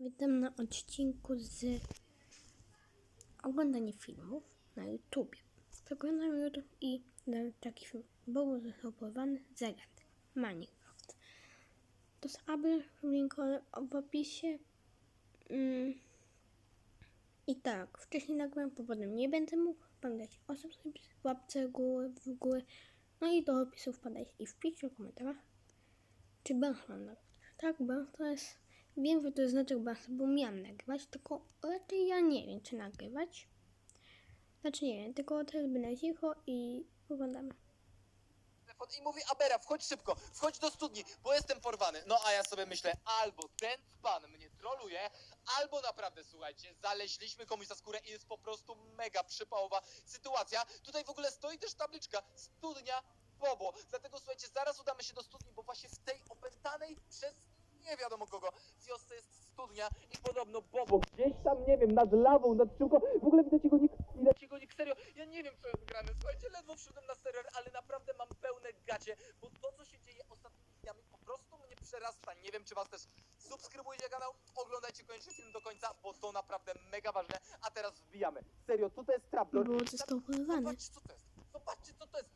Witam na odcinku z oglądania filmów na YouTubie. Zaglądam YouTube i dam taki film. Był zasobowany zagadek Minecraft. To jest aby link w opisie. Mm. I tak, wcześniej nagrałem, bo potem nie będę mógł. Pamiętajcie o subskrypcji, łapce górę, w górę. No i do opisu wpadajcie i wpiszcie w komentarzach, czy nagrywać. Tak, bo to jest. Wiem, że to jest znaczek bo miałam nagrywać, tylko raczej ja nie wiem, czy nagrywać. Znaczy nie wiem, tylko teraz będę cicho i oglądamy. i mówi Abera, wchodź szybko, wchodź do studni, bo jestem porwany. No a ja sobie myślę, albo ten pan mnie troluje, albo naprawdę, słuchajcie, zaleźliśmy komuś za skórę i jest po prostu mega przypałowa sytuacja. Tutaj w ogóle stoi też tabliczka, studnia Bobo. Dlatego słuchajcie, zaraz udamy się do studni, bo właśnie w tej opętanej przez nie wiadomo kogo wiosce jest studnia i podobno Bobo gdzieś tam, nie wiem, nad lawą, nad czymko, w ogóle widać jego nick, widać jego nick, serio, ja nie wiem co jest grane, słuchajcie, ledwo wszedłem na serwer, ale naprawdę mam pełne gacie, bo to co się dzieje ostatnimi dniami po prostu mnie przerasta, nie wiem czy was też subskrybujcie kanał, oglądajcie koniecznie film do końca, bo to naprawdę mega ważne, a teraz wbijamy, serio, tutaj jest trapdoor, Było zestopowane. Zobaczcie co to jest. Zobaczcie co to jest.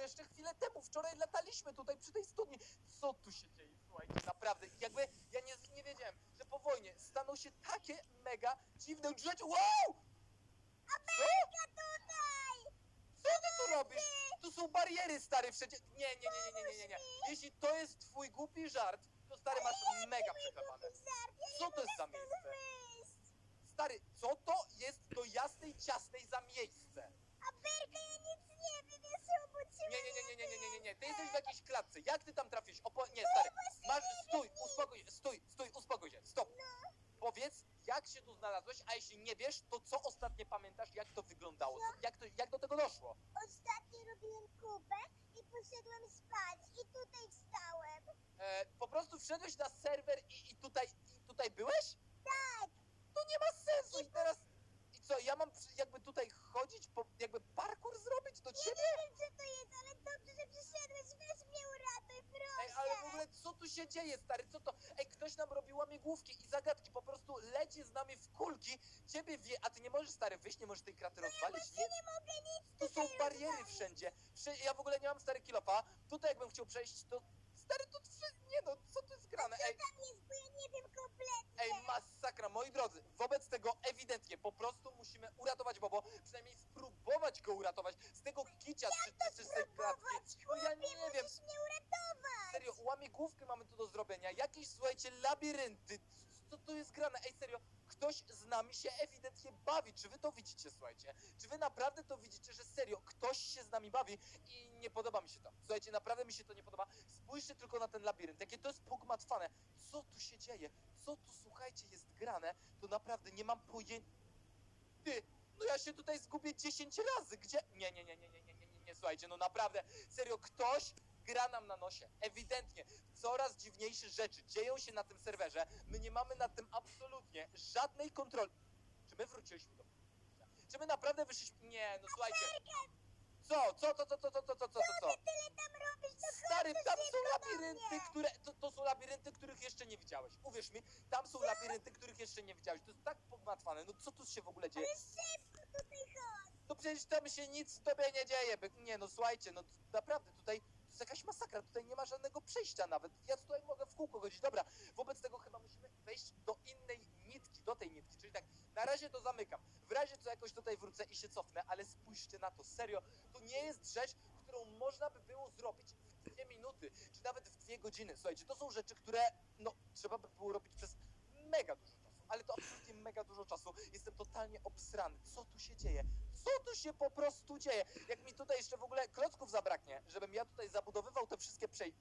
Jeszcze chwilę temu. Wczoraj lataliśmy tutaj przy tej studni. Co tu się dzieje? Słuchajcie, naprawdę. Jakby ja nie, nie wiedziałem, że po wojnie staną się takie mega dziwne rzeczy. Wow! Co? Co ty tu robisz? Tu są bariery, stary, wszędzie. Nie, nie, nie, nie, nie, nie, nie, nie. Jeśli to jest twój głupi żart, to stary masz mega przeklepane. Co to jest za miejsce? Stary, co to jest do jasnej, ciasnej za miejsce? Nie, nie, nie, nie, nie, nie, nie, nie, nie. Ty jesteś w jakiejś klatce. Jak ty tam trafisz? Opo... Nie, stary. Masz... Stój, uspokój się, stój, stój, uspokój się. Stop. Powiedz, jak się tu znalazłeś, a jeśli nie wiesz, to co ostatnio pamiętasz, jak to wyglądało? Co, jak, to, jak do tego doszło? Ostatnio robiłem kupę i poszedłem spać i tutaj wstałem. E, po prostu wszedłeś na serwer i, i tutaj, i tutaj byłeś? Tak, To nie ma sensu i teraz... I co, ja mam przy- jakby tutaj chodzić, po, jakby parkour zrobić do ja ciebie? nie wiem co to jest, ale dobrze, że przyszedłeś, weź mnie uratuj, proszę. Ej, ale w ogóle co tu się dzieje, stary? Co to? Ej, ktoś nam robi łamigłówki i zagadki, po prostu leci z nami w kulki, ciebie wie, a ty nie możesz, stary, wyjść, nie możesz tej kraty rozwalić, Właśnie nie? nie mogę nic Tu są bariery rozwalić. wszędzie. Wszy- Ja w ogóle nie mam stary kilofa. Tutaj jakbym chciał przejść, to... Stary, to nie no, co tu jest grane? Ej, ej, masakra, moi drodzy. Wobec tego ewidentnie po prostu musimy uratować Bobo, przynajmniej spróbować go uratować z tego kicia czy, czy z tej klatki. No ja nie wiem, Musisz mnie uratować. Serio, łamigłówkę mamy tu do zrobienia. Jakieś, słuchajcie, labirynty. Co to jest grane? Ej, serio, ktoś z nami się ewidentnie bawi. Czy wy to widzicie, słuchajcie? Czy wy naprawdę to widzicie, że serio, ktoś się z nami bawi i nie podoba mi się to? Słuchajcie, naprawdę mi się to nie podoba. Spójrzcie tylko na ten labirynt. Jakie to jest pogmatwane. Co tu się dzieje? Co tu, słuchajcie, jest grane? To naprawdę nie mam pojęcia. Ty, no ja się tutaj zgubię 10 razy. Gdzie? Nie, nie, nie, nie, nie, nie, nie, nie, nie, słuchajcie, no naprawdę. Serio, ktoś gra nam na nosie. Ewidentnie. Coraz dziwniejsze rzeczy dzieją się na tym serwerze. My nie mamy nad tym absolutnie żadnej kontroli. Czy my wróciliśmy do Czy my naprawdę wyszliśmy? Nie, no słuchajcie. Co? Co, co, co, co, co, co, co, co, co? Tyle tam robisz, to Stary, chodź tam są szybko do labirynty, które. To, to są labirynty, których jeszcze nie widziałeś. Uwierz mi, tam są labirynty, których jeszcze nie widziałeś. To jest tak pogmatwane. No co tu się w ogóle dzieje? Ale szybko tutaj chodź. To przecież tam się nic z tobie nie dzieje. by- Nie no, słuchajcie, no naprawdę tutaj jest jakaś masakra, tutaj nie ma żadnego przejścia nawet. Ja tutaj mogę w kółko chodzić. Dobra, wobec tego chyba musimy wejść do innej nitki, do tej nitki. Czyli tak, na razie to zamykam. W razie co jakoś tutaj wrócę i się cofnę, ale spójrzcie na to, serio, to nie jest rzecz, którą można by było zrobić w dwie minuty, czy nawet w dwie godziny. Słuchajcie, to są rzeczy, które no trzeba by było robić przez mega dużo czasu. Ale to absolutnie mega dużo czasu. Jestem totalnie obsrany. Co tu się dzieje? Co tu się po prostu dzieje? Jak mi tutaj jeszcze w ogóle klocków zabraknie, żebym ja tutaj zabudowywał te wszystkie przej...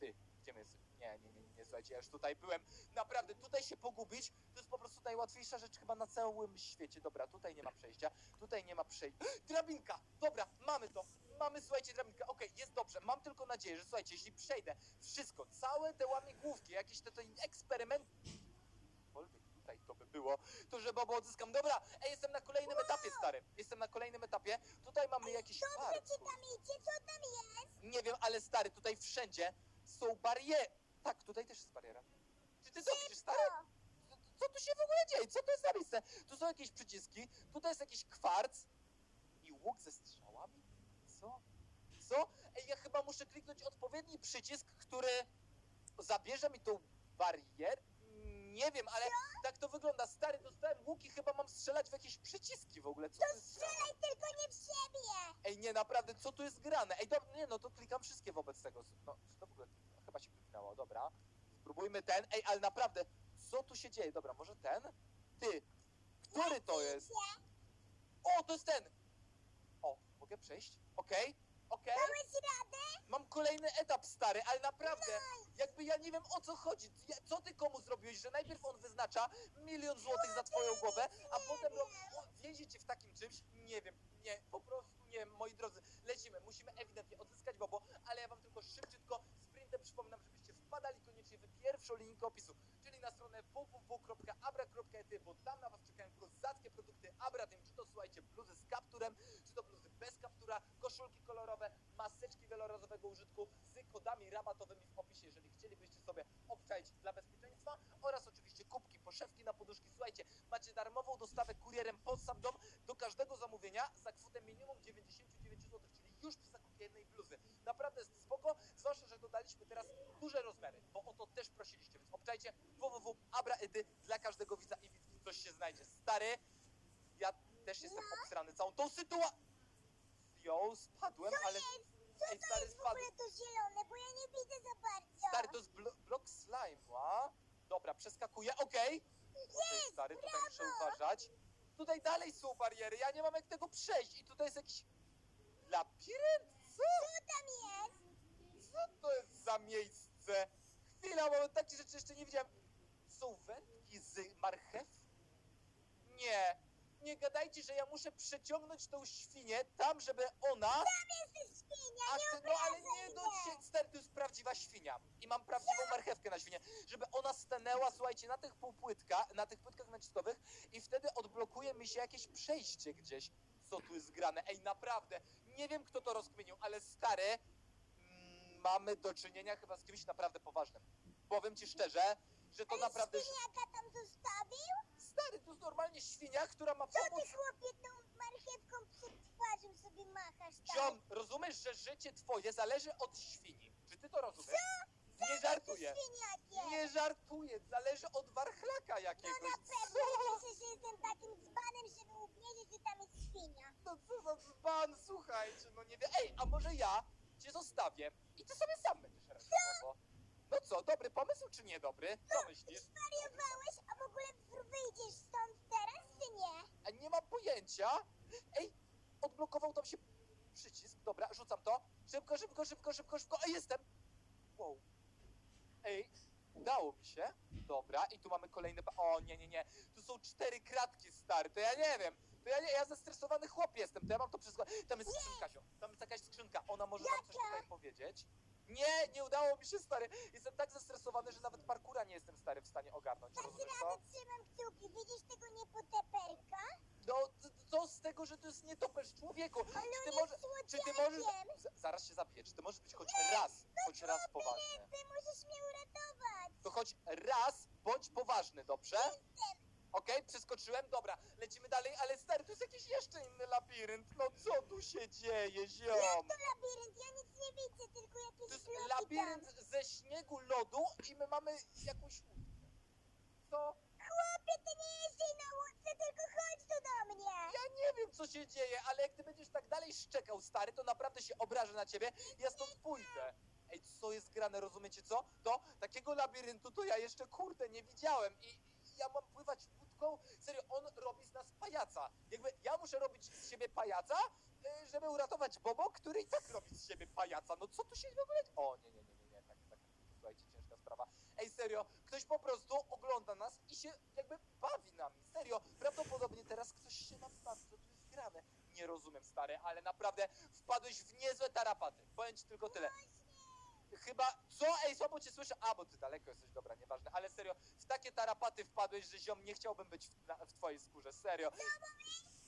Ty, gdzie my jesteśmy? Nie, nie, nie, nie, słuchajcie, ja już tutaj byłem. Naprawdę, tutaj się pogubić, to jest po prostu najłatwiejsza rzecz chyba na całym świecie. Dobra, tutaj nie ma przejścia, tutaj nie ma przejścia. Drabinka! Dobra, mamy to. Mamy, słuchajcie, drabinkę. Okej, jest dobrze. Mam tylko nadzieję, że słuchajcie, jeśli przejdę wszystko, całe te łamigłówki, jakieś te, te eksperymenty, cokolwiek tutaj to by było, to że Bobo odzyskam. Dobra, ej, jestem na kolejnym etapie, stary. Jestem na kolejnym etapie. Tutaj mamy jakiś Dobrze park. ci tam idzie, co tam jest? Nie wiem, ale stary, tutaj wszędzie są bariery. Tak, tutaj też jest bariera. Czy ty to widzisz, stary? O, tu się w ogóle dzieje? Co to jest za miejsce? Tu są jakieś przyciski, tutaj jest jakiś kwarc i łuk ze strzałami? Co? Co? Ej, ja chyba muszę kliknąć odpowiedni przycisk, który zabierze mi tą barierę? Nie wiem, ale tak to wygląda. Stary, dostałem łuk i chyba mam strzelać w jakieś przyciski w ogóle. Co to jest grane? Strzelaj tylko nie w siebie! Ej, nie, naprawdę, co tu jest grane? Ej, dobra, nie, no to klikam wszystkie wobec tego. No, to w ogóle kliknę? Chyba się kliknęło, dobra. Spróbujmy ten. Ej, ale naprawdę, co tu się dzieje? Dobra, może ten? Ty, który to jest? O, to jest ten! O, mogę przejść? Okej, okej. Dałeś radę? Mam kolejny etap, stary, ale naprawdę, jakby ja nie wiem o co chodzi. Ja- Co ty komu zrobiłeś, że najpierw on wyznacza milion złotych za twoją głowę, a potem rob... o, więzi cię w takim czymś? Nie wiem, nie, po prostu nie, moi drodzy. Lecimy, musimy ewidentnie odzyskać Bobo, ale ja wam tylko szybciutko sprintem przypominam, żebyście wpadali koniecznie w pierwszą linijkę opisu, czyli na stronę www.abra.ety, bo tam na was czekają kozackie produkty Abra, tym czy to słuchajcie, bluzy z kapturem, czy to bluzy bez kaptura, koszulki kolorowe, maseczki wielorazowego użytku z kodami rabatowymi w opisie, jeżeli chcielibyście sobie obczaić dla bezpieczeństwa oraz oczywiście kubki, poszewki na poduszki. Słuchajcie, macie darmową dostawę kurierem pod sam dom do każdego zamówienia za kwotę minimum 99 zł, czyli już przy zakupie jednej bluzy. Naprawdę jest spoko, zwłaszcza, że dodaliśmy teraz duże rozmiary, bo o to też prosiliście, więc obczajcie www.abra.edy dla każdego widza i widzki coś się znajdzie. Stary, ja też jestem obsrany całą tą sytuacją. Spadłem, ale... Co Ej, to stary, jest w spadłem. ogóle to zielone? Bo ja nie widzę za bardzo. Stary, to jest blo blok slime'a. Dobra, przeskakuję, okej. Okej, stary, tutaj muszę uważać. Tutaj dalej są bariery, ja nie mam jak tego przejść. I tutaj jest jakiś labirynt? Co? Co tam jest? Co to jest za miejsce? Chwila, bo takich rzeczy jeszcze nie widziałem. Są wędki z marchew? Nie. Nie gadajcie, że ja muszę przeciągnąć tą świnię tam, żeby ona... Tam jesteś świnia, A nie ty, no ale nie, no się, stary, to jest prawdziwa świnia. I mam prawdziwą marchewkę na świnie. Żeby ona stanęła, słuchajcie, na tych półpłytka, na tych płytkach naciskowych i wtedy odblokuje mi się jakieś przejście gdzieś. Co tu jest grane? Ej, naprawdę, nie wiem kto to rozkminił, ale stary, mm, mamy do czynienia chyba z kimś naprawdę poważnym. Powiem ci szczerze, że to Ale naprawdę... świniaka tam zostawił? Stary, to jest normalnie świnia, która ma Co pomóc... ty chłopie tą marchewką przed twarzą sobie machasz tam? Ziom, rozumiesz, że życie twoje zależy od świni. Czy ty to rozumiesz? Nie żartuję. Świniakiem. Nie żartuję, zależy od warchlaka No jakiegoś. na pewno Co? myślę, że jestem takim dzbanem, żeby uwierzyć, że tam jest świnia. No co za dzban, słuchajcie, no nie wiem. Ej, a może ja cię zostawię i ty sobie sam będziesz ratował. No co, dobry pomysł czy niedobry? Co myślisz? Zwariowałeś, a w ogóle wyjdziesz stąd teraz, czy nie? A nie mam pojęcia. Ej, odblokował tam się przycisk. Dobra, rzucam to. Szybko, szybko, szybko, szybko, szybko. A jestem. Wow. Ej, udało mi się. Dobra, i tu mamy kolejny. pa- O, nie, nie, nie. Tu są cztery kratki, stary. To ja nie wiem. To ja nie, ja zestresowany chłop jestem. To ja mam to wszystko. Tam jest skrzynka, ziom. Tam jest jakaś skrzynka. Ona może nam coś tutaj powiedzieć. Nie, nie udało mi się, stary. Jestem tak zestresowany, że nawet parkura nie jestem, stary, w stanie ogarnąć. Rozumiesz to? radę, trzymam kciuki. Widzisz tego niepoteperka? No, c- co z tego, że to jest nietoperz człowieku? Ale Czy ty, on może, jest czy ty możesz... słodziakiem. Z- zaraz się zabiję. Czy ty możesz być choć raz, choć raz poważny? Ty możesz mnie uratować. To choć raz bądź poważny, dobrze? Okej, przeskoczyłem, dobra, lecimy dalej, ale stary, to jest jakiś jeszcze inny labirynt. No co tu się dzieje, ziom? To labirynt, ja nic nie widzę, tylko To jakieś jest bloki labirynt tam. ze śniegu, lodu i my mamy jakąś łódkę. Co? Chłopie, ty nie jeździ na łódce, tylko chodź tu do mnie. Ja nie wiem, co się dzieje, ale jak ty będziesz tak dalej szczekał, stary, to naprawdę się obrażę na ciebie ja stąd pójdę. Ej, co jest grane, rozumiecie co? To takiego labiryntu to ja jeszcze, kurde, nie widziałem i ja mam pływać łódką? Serio, on robi z nas pajaca. Jakby ja muszę robić z siebie pajaca, y, żeby uratować Bobo, który i tak robi z siebie pajaca. No co tu się w ogóle... O, nie, nie, nie, nie, nie, tak, tak, słuchajcie, ciężka sprawa. Ej, serio, ktoś po prostu ogląda nas i się jakby bawi nami. Serio, prawdopodobnie teraz ktoś się nam bawi, co tu jest grane. Nie rozumiem, stary, ale naprawdę wpadłeś w niezłe tarapaty. Powiem ci tylko tyle. Chyba, co? Ej, słabo cię słyszę. A, bo ty daleko jesteś, dobra, nieważne. Ale serio, w takie tarapaty wpadłeś, że ziom, nie chciałbym być w, na, w twojej skórze, serio.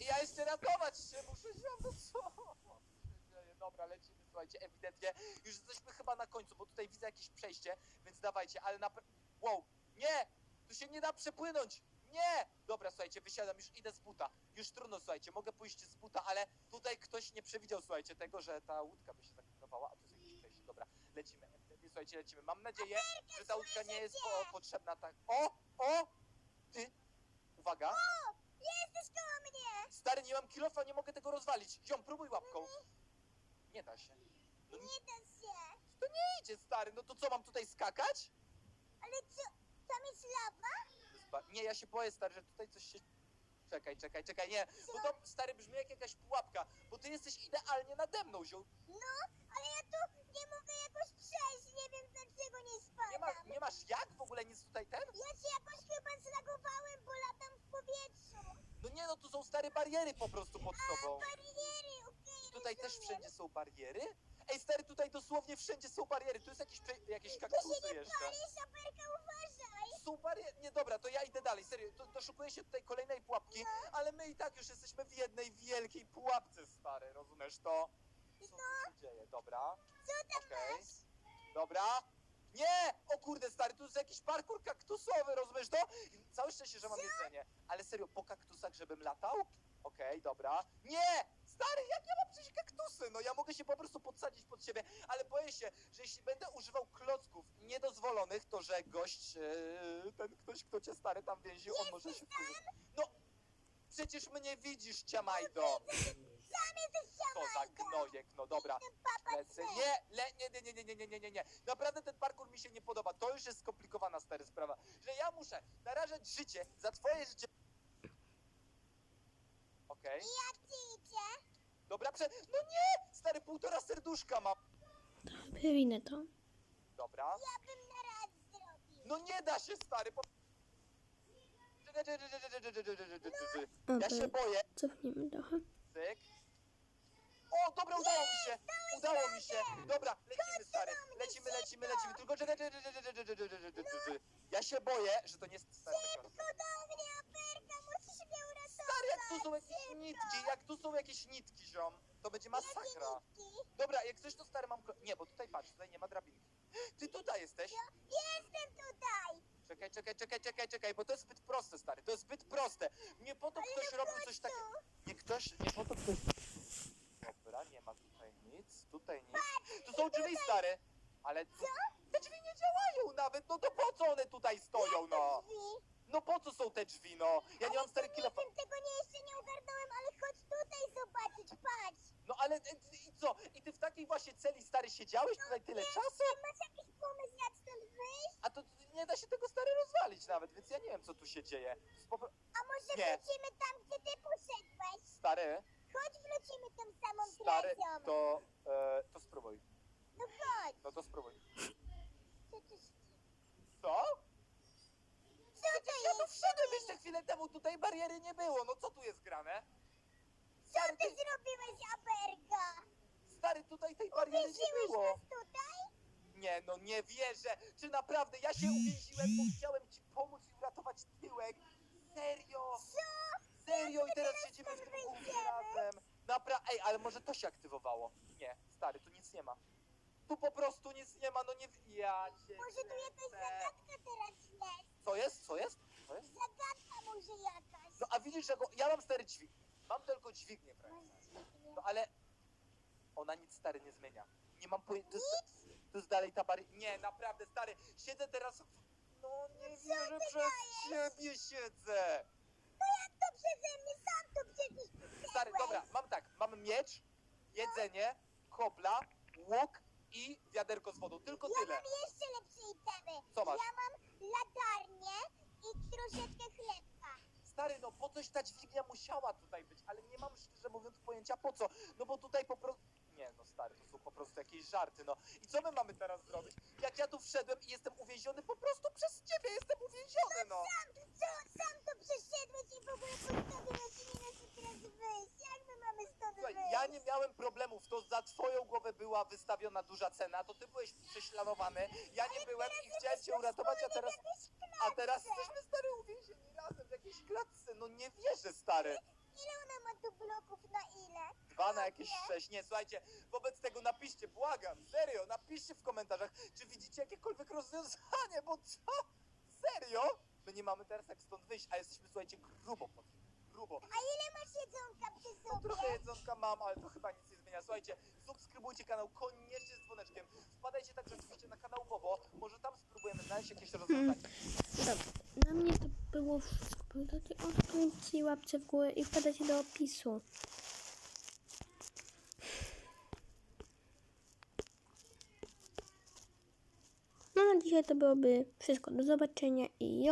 I ja jeszcze ratować się muszę, ziom, no co? Dobra, lecimy, słuchajcie, ewidentnie. Już jesteśmy chyba na końcu, bo tutaj widzę jakieś przejście, więc dawajcie, ale na... Wow, nie! Tu się nie da przepłynąć! Nie! Dobra, słuchajcie, wysiadam, już idę z buta. Już trudno, słuchajcie, mogę pójść z buta, ale tutaj ktoś nie przewidział, słuchajcie, tego, że ta łódka by się zakrywała, a tu jest jakieś przejście. Dobra, lecimy. Ewidentnie, Słuchajcie, lecimy. Mam nadzieję, że ta łódka nie jest po, potrzebna tak. O! O! Ty! Uwaga! Jesteś koło mnie! Stary, nie mam kilofa, nie mogę tego rozwalić. Ziom, próbuj łapką. Nie da się. No nie Nie da się. idzie, stary. No to co, mam tutaj skakać? Ale co? Tam jest lawa? Ba- Nie, ja się boję, stary, że tutaj coś się... Czekaj, czekaj, czekaj, nie. Bo to, stary, brzmi jak jakaś pułapka. Bo ty jesteś idealnie nade mną, ziom. No, ale ja tu nie mogę jakoś przejść. Nie wiem dlaczego nie Nie, ma, spadam. nie masz jak w ogóle nic tutaj ten? Ja się jakoś chyba zlagowałem, bo latam w powietrzu. No nie, no tu są stare bariery po prostu pod tobą. Bariery, okej, tutaj też rozumiem. wszędzie są bariery? Ej, stary, tutaj dosłownie wszędzie są bariery. Tu jest jakieś, prze- jakieś się kaktusy nie jeszcze. pali, uważaj. Są bariery. Nie, dobra, to ja idę dalej. Serio, to, doszukuję się tutaj kolejnej pułapki, ale my i tak już jesteśmy w jednej wielkiej pułapce, stary. Rozumiesz to? Co tu się dzieje? Dobra. Co tam Okej. masz? Dobra. Nie! O kurde, stary, tu jest jakiś parkour kaktusowy, rozumiesz to? Całe szczęście, że mam jedzenie. Ale serio, po kaktusach, żebym latał? Okej, dobra. Nie! Stary, jak ja mam przejść kaktusy? No ja mogę się po prostu podsadzić pod siebie, ale boję się, że jeśli będę używał klocków niedozwolonych, to że gość, e, ten ktoś, kto cię stary tam więził, on może się wkurzyć. No, przecież mnie widzisz, ciamajdo! Sam jesteś Co za gnojek, no dobra. Lecę. Nie, le, nie, nie, nie, nie, nie, nie, nie, nie, nie. Naprawdę ten parkour mi się nie podoba. To już jest skomplikowana stary sprawa. Że ja muszę narażać życie za twoje życie. Okej. I jak ci idzie? Dobra, prze... No nie! Stary, półtora serduszka ma. Pewnie to. Dobra. Ja bym na raz zrobił. No nie da się, stary, po... No ja się boję. Cofnijmy trochę. Cyk. O, dobra, udało mi się! Udało mi się! Dobra, lecimy stary, lecimy, lecimy, lecimy, tylko... No. Ja się boję, że to nie jest stary. Szybko do tu są jakieś nitki, jak tu są jakieś nitki, ziom, to będzie masakra. Dobra, jak coś to stary mam... klo- Nie, bo tutaj patrz, tutaj nie ma drabinki. Ty tutaj jesteś? Jestem tutaj. Czekaj, czekaj, czekaj, czekaj, czekaj, bo to jest zbyt proste, stary, to jest zbyt proste. Nie po to ktoś robił coś takiego. Nie ktoś, nie po to ktoś... Dobra, nie ma tutaj nic, tutaj nic. Tu są drzwi, stary. Ale te drzwi nie działają nawet, no to po co one tutaj stoją, no? No po co są te drzwi, no? Ja nie mam stary Nie kilo... wiem, tego nie jeszcze tutaj zobaczyć, patrz. No ale e, i co? I ty w takiej właśnie celi stary siedziałeś tutaj tyle czasu? Masz jakiś pomysł, jak stąd wyjść? A to nie da się tego stary rozwalić nawet, więc ja nie wiem co tu się dzieje. To jest po pro- A może Nie. wrócimy tam, gdzie ty poszedłeś? Stary, Chodź, wrócimy tą samą stary, trasą. to, e, to spróbuj. No chodź. No to spróbuj. Co to, Co? co to Ja tu jest? wszedłem jeszcze chwilę temu, tutaj bariery nie było, no co tu jest grane? Co ty zrobiłeś, Aperka? stary, tutaj tej bariery nie Uwięziłeś było. nas tutaj? Nie, no nie wierzę. Czy naprawdę ja się uwięziłem, bo chciałem ci pomóc i uratować tyłek? Serio? Co? Serio i teraz siedzimy w tym wyjdziemy? razem. Napra... Ej, ale może to się aktywowało? Nie, stary, tu nic nie ma. Tu po prostu nic nie ma, no nie... w- Ja cię Może tu jakaś kręcę. zagadka teraz jest? Co jest? Co jest? Co jest? Zagadka może jakaś. No a widzisz, że go... ja mam stary dźwig. Mam tylko dźwignię, dźwignię. No ale... Ona nic, stary, nie zmienia. Nie mam pojęcia... To, jest- to jest dalej ta bary... Nie, naprawdę, stary, siedzę teraz... w- No nie wierzę, przez ciebie siedzę. No jak to przeze mnie? Sam to przecież. Stary, dobra, mam tak, mam miecz, jedzenie, kobla, łuk i wiaderko z wodą. Tylko Ja tyle. mam jeszcze lepsze itemy. Co masz? Ja mam latarnię i troszeczkę chlebka. Stary, no po coś ta dźwignia musiała tutaj być, ale nie mam szczerze mówiąc pojęcia po co. No bo tutaj po prostu... Nie no stary, to są po prostu jakieś żarty, no. I co my mamy teraz zrobić? Jak ja tu wszedłem i jestem uwięziony po prostu przez ciebie, jestem uwięziony, no. Sam, co? Sam to przeszedłeś i w ogóle postawiłeś i nie da się teraz wyjść. Jak my mamy stąd Słuchaj, wyjść? ja nie problemów, to za twoją głowę była wystawiona duża cena, to ty byłeś prześladowany, ja nie byłem i chciałem cię uratować, a teraz... A teraz jesteśmy stary uwięzieni razem w jakiejś klatce. No nie wierzę, stary. Ile ona ma tu bloków na ile? Dwa na jakieś sześć. Nie, słuchajcie, wobec tego napiszcie, błagam, serio, napiszcie w komentarzach, czy widzicie jakiekolwiek rozwiązanie, bo co? Serio? My nie mamy teraz jak stąd wyjść, a jesteśmy, słuchajcie, grubo pod. Grubo. A ile masz jedzonka przy No, sobie? trochę jedzonka mam, ale to chyba nic nie zmienia. Słuchajcie, subskrybujcie kanał koniecznie z dzwoneczkiem. Wpadajcie także oczywiście na kanał Bobo. Może tam spróbujemy znaleźć jakieś rozwiązanie. Dobra, na mnie to było wszystko. Pamiętajcie o subskrypcji, łapce w górę i wpadajcie do opisu. No na dzisiaj to byłoby wszystko. Do zobaczenia i jo.